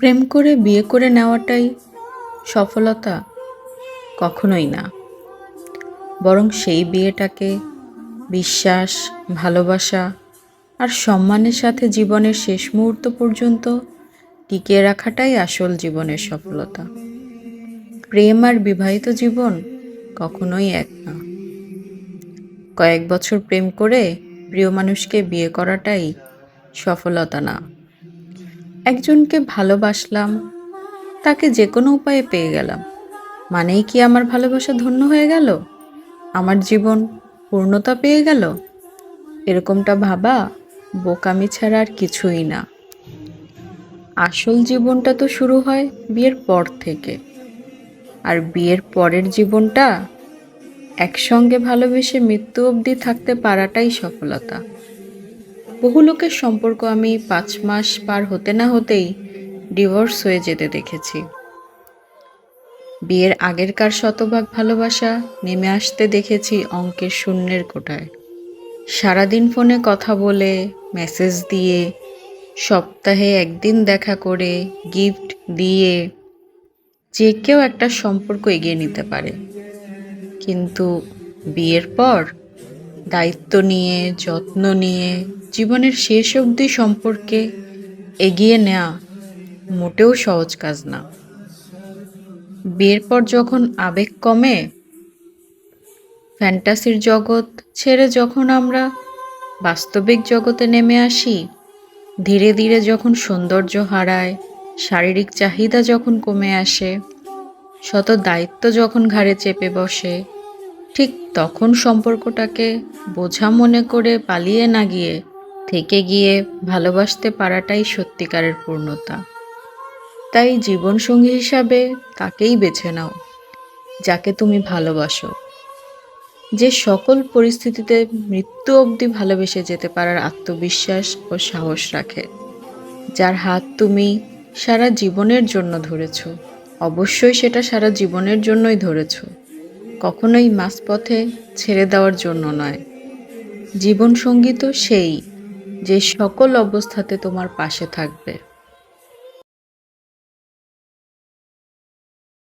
প্রেম করে বিয়ে করে নেওয়াটাই সফলতা কখনোই না। বরং সেই বিয়েটাকে বিশ্বাস, ভালোবাসা আর সম্মানের সাথে জীবনের শেষ মুহূর্ত পর্যন্ত টিকিয়ে রাখাটাই আসল জীবনের সফলতা। প্রেম আর বিবাহিত জীবন কখনোই এক না। কয়েক বছর প্রেম করে প্রিয় মানুষকে বিয়ে করাটাই সফলতা না। একজনকে ভালোবাসলাম, তাকে যে কোনো উপায়ে পেয়ে গেলাম। মানেই কি আমার ভালোবাসা ধন্য হয়ে গেল? আমার জীবন পূর্ণতা পেয়ে গেল? এরকমটা ভাবা, বোকামি ছাড়া আর কিছুই না। আসল জীবনটা তো শুরু হয় বিয়ের পর থেকে। আর বিয়ের পরের জীবনটা একসঙ্গে ভালোবেসে মৃত্যু অবধি থাকতে পারাটাই সফলতা। বহু লোকের সম্পর্ক আমি পাঁচ মাস পার হতে না হতেই ডিভোর্স হয়ে যেতে দেখেছি। বিয়ের আগেরকার শতভাগ ভালোবাসা নেমে আসতে দেখেছি অঙ্কের শূন্যের কোটায়। সারাদিন ফোনে কথা বলে, মেসেজ দিয়ে, সপ্তাহে একদিন দেখা করে, গিফট দিয়ে, যে কেউ একটা সম্পর্ক এগিয়ে নিতে পারে। কিন্তু বিয়ের পর দায়িত্ব নিয়ে, যত্ন নিয়ে জীবনের শেষ অবধি সম্পর্কে এগিয়ে নেওয়া মোটেও সহজ কাজ না। বিয়ের পর যখন আবেগ কমে, ফ্যান্টাসির জগৎ ছেড়ে যখন আমরা বাস্তবিক জগতে নেমে আসি, ধীরে ধীরে যখন সৌন্দর্য হারায়, শারীরিক চাহিদা যখন কমে আসে, শত দায়িত্ব যখন ঘাড়ে চেপে বসে, ঠিক তখন সম্পর্কটাকে বোঝা মনে করে পালিয়ে না গিয়ে থেকে গিয়ে ভালোবাসতে পারাটাই সত্যিকারের পূর্ণতা। তাই জীবনসঙ্গী হিসাবে তাকেই বেছে নাও, যাকে তুমি ভালোবাসো। যে সকল পরিস্থিতিতে মৃত্যু অবধি ভালোবেসে যেতে পারার আত্মবিশ্বাস ও সাহস রাখে, যার হাত তুমি সারা জীবনের জন্য ধরেছ। অবশ্যই সেটা সারা জীবনের জন্যই ধরেছ, কখনোই মাঝপথে ছেড়ে দেওয়ার জন্য নয়। জীবনসঙ্গী তো সেই যে সকল অবস্থাতে তোমার পাশে থাকবে।